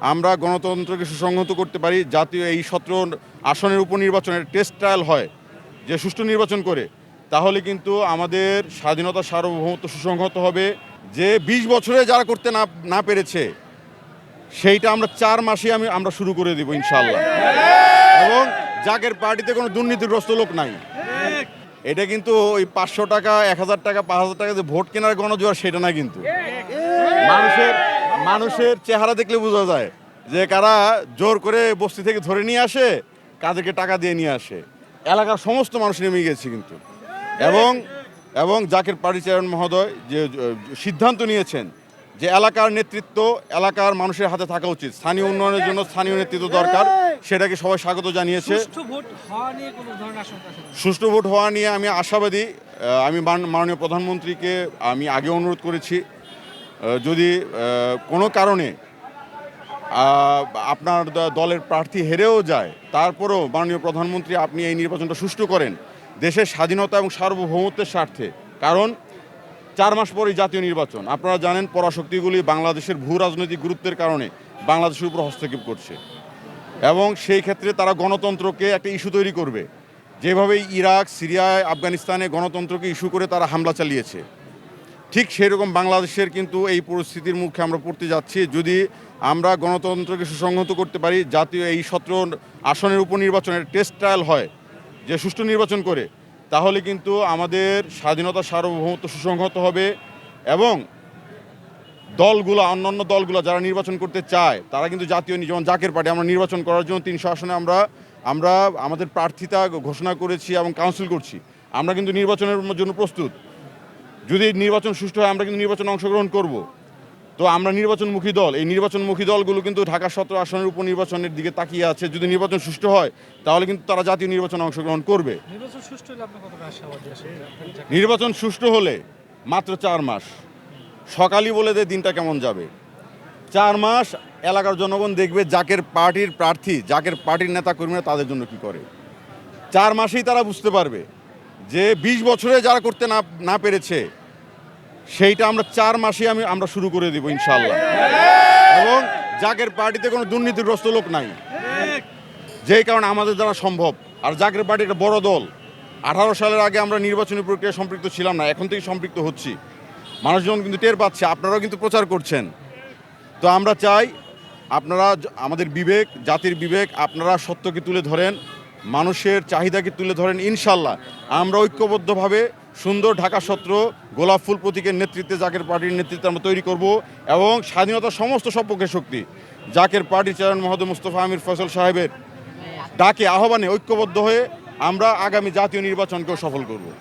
আমরা গণতন্ত্রকে সুসংহত করতে পারি, জাতীয় এই সতেরো আসনের উপনির্বাচনের টেস্ট ট্রায়াল হয়, যে সুষ্ঠু নির্বাচন করে, তাহলে কিন্তু আমাদের স্বাধীনতা সার্বভৌমত্ব সুসংহত হবে। যে ২০ বছরে যারা করতে না না পেরেছে, সেইটা আমরা চার মাসে আমি, আমরা শুরু করে দিব ইনশাল্লাহ এবং জাগের পার্টিতে কোনো দুর্নীতিগ্রস্ত লোক নাই। এটা কিন্তু ওই পাঁচশো টাকা, এক হাজার টাকা, পাঁচ হাজার টাকা যে ভোট কেনার গণজোয়ার, সেটা না কিন্তু। মানুষের মানুষের চেহারা দেখলে বোঝা যায় যে কারা জোর করে বস্তি থেকে ধরে নিয়ে আসে কাদেরকে টাকা দিয়ে নিয়ে আসে। এলাকার সমস্ত মানুষ নেমে গেছে কিন্তু। এবং এবং জাকের পার্টি চেয়ারম্যান মহোদয় যে সিদ্ধান্ত নিয়েছেন যে এলাকার নেতৃত্ব এলাকার মানুষের হাতে থাকা উচিত। স্থানীয় উন্নয়নের জন্য স্থানীয় নেতৃত্ব দরকার। সেটাকে সবাই স্বাগত জানিয়েছে। সুষ্ঠু ভোট হওয়া নিয়ে আমি আশাবাদী আমি মান- মাননীয় প্রধানমন্ত্রীকে আমি আগে অনুরোধ করেছি। যদি কোনো কারণে আপনার দলের প্রার্থী হেরেও যায়, তারপরেও মাননীয় প্রধানমন্ত্রী আপনি এই নির্বাচনটা সুষ্ঠু করেন, দেশের স্বাধীনতা এবং সার্বভৌমত্বের স্বার্থে। কারণ, চার মাস পরেই জাতীয় নির্বাচন। আপনারা জানেন পরাশক্তিগুলি বাংলাদেশের ভূ রাজনৈতিক গুরুত্বের কারণে বাংলাদেশের উপর হস্তক্ষেপ করছে। এবং সেই ক্ষেত্রে তারা গণতন্ত্রকে একটা ইস্যু তৈরি করবে। যেভাবে ইরাক, সিরিয়ায়, আফগানিস্তানে গণতন্ত্রকে ইস্যু করে তারা হামলা চালিয়েছে। ঠিক সেরকম বাংলাদেশের কিন্তু এই পরিস্থিতির মুখে আমরা পড়তে যাচ্ছি। যদি আমরা গণতন্ত্রকে সুসংহত করতে পারি, জাতীয় এই সতেরো আসনের উপনির্বাচনের টেস্ট ট্রায়াল হয়, যে সুষ্ঠু নির্বাচন করে, তাহলে কিন্তু আমাদের স্বাধীনতা সার্বভৌমত্ব সুসংহত হবে এবং দলগুলো, অন্যান্য দলগুলো যারা নির্বাচন করতে চায়, তারা কিন্তু জাতীয় যেমন জাকের পার্টি, আমরা নির্বাচন করার জন্য তিনশো আসনে আমরা আমরা আমাদের প্রার্থিতা ঘোষণা করেছি এবং কাউন্সিল করছি। আমরা কিন্তু নির্বাচনের জন্য প্রস্তুত। যদি নির্বাচন সুষ্ঠু হয় আমরা কিন্তু নির্বাচনে অংশগ্রহণ করব। তো আমরা নির্বাচনমুখী দল এই নির্বাচনমুখী দলগুলো কিন্তু ঢাকা সতেরো আসনের উপনির্বাচনের দিকে তাকিয়ে আছে। যদি নির্বাচন সুষ্ঠু হয় তাহলে কিন্তু তারা জাতীয় নির্বাচনে অংশগ্রহণ করবে। নির্বাচন সুষ্ঠু হলে মাত্র চার মাস। সকালই বলে দেয় দিনটা কেমন যাবে। চার মাস এলাকার জনগণ দেখবে জাকের পার্টির প্রার্থী জাকের পার্টির নেতা কর্মীরা তাদের জন্য কি করে। চার মাসেই তারা বুঝতে পারবে যে ২০ বছরে যারা করতে না না পেরেছে সেইটা আমরা চার মাসে আমি, আমরা শুরু করে দিব ইনশাল্লাহ এবং জাকের পার্টিতে কোনো দুর্নীতিগ্রস্ত লোক নাই। যেই কারণে আমাদের দ্বারা সম্ভব। আর জাকের পার্টি একটা বড় দল। আঠারো সালের আগে আমরা নির্বাচনী প্রক্রিয়া সম্পৃক্ত ছিলাম না, এখন থেকে সম্পৃক্ত হচ্ছি। মানুষজন কিন্তু টের পাচ্ছে, আপনারাও কিন্তু প্রচার করছেন। তো আমরা চাই, আপনারা আমাদের বিবেক, জাতির বিবেক, আপনারা সত্যকে তুলে ধরেন, মানুষের চাহিদাকে তুলে ধরেন ইনশাল্লাহ আমরা ঐক্যবদ্ধভাবে সুন্দর ঢাকা সত্র, গোলাপ ফুল প্রতীকের নেতৃত্বে জাকের পার্টির নেতৃত্বে আমরা তৈরি করব এবং স্বাধীনতার সমস্ত সপক্ষের শক্তি। জাকের পার্টি চেয়ারম্যান মোহাম্মদ মুস্তফা আমির ফসল সাহেবের ডাকে আহ্বানে ঐক্যবদ্ধ হয়ে আমরা আগামী জাতীয় নির্বাচনকেও সফল করব।